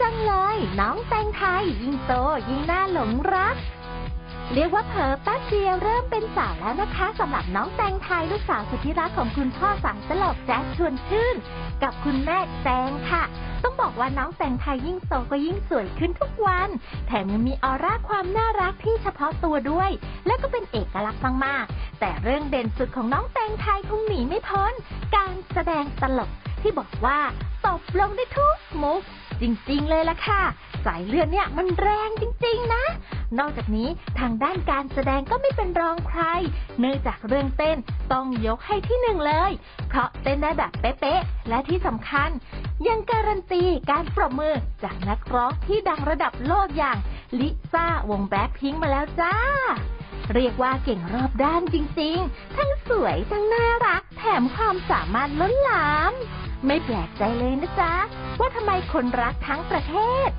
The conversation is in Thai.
จังเลย น้องแตงไทยยิ่งโตยิ่งน่าหลงรัก เรียกว่าเผลอแป๊บเดียวเริ่มเป็นสาวแล้วนะคะสำหรับน้องแตงไทยลูกสาวสุดที่รักของคุณพ่อสายตลกแจ๊สชวนชื่น กับคุณแม่แตงค่ะต้องบอกว่าน้องแตงไทยยิ่งโตก็ยิ่งสวยขึ้นทุกวัน แถมยังมีออร่าความน่ารักที่เฉพาะตัวด้วย และก็เป็นเอกลักษณ์มากๆ แต่เรื่องเด่นสุดของน้องแตงไทยคงหนีไม่พ้น การแสดงตลก ที่บอกว่าตบลงได้ทุกมุก จริงๆเลยล่ะค่ะ สายเลือดเนี่ยมันแรงจริงๆนะ นอกจากนี้ทางด้านการแสดงก็ไม่เป็นรองใคร เนื่องจากเรื่องเต้นต้องยกให้ที่หนึ่งเลย เพราะเต้นได้แบบเป๊ะๆ และที่สำคัญ ยังการันตีการปรบมือจากนักร้องที่ดังระดับโลกอย่างลิซ่าวงแบล็คพิงค์มาแล้วจ้า เรียกว่าเก่งรอบด้านจริงๆ ทั้งสวยทั้งน่ารัก แถมความสามารถล้นหลาม ไม่แปลกใจเลยนะจ๊ะ ว่าทำไมคนรักทั้งประเทศ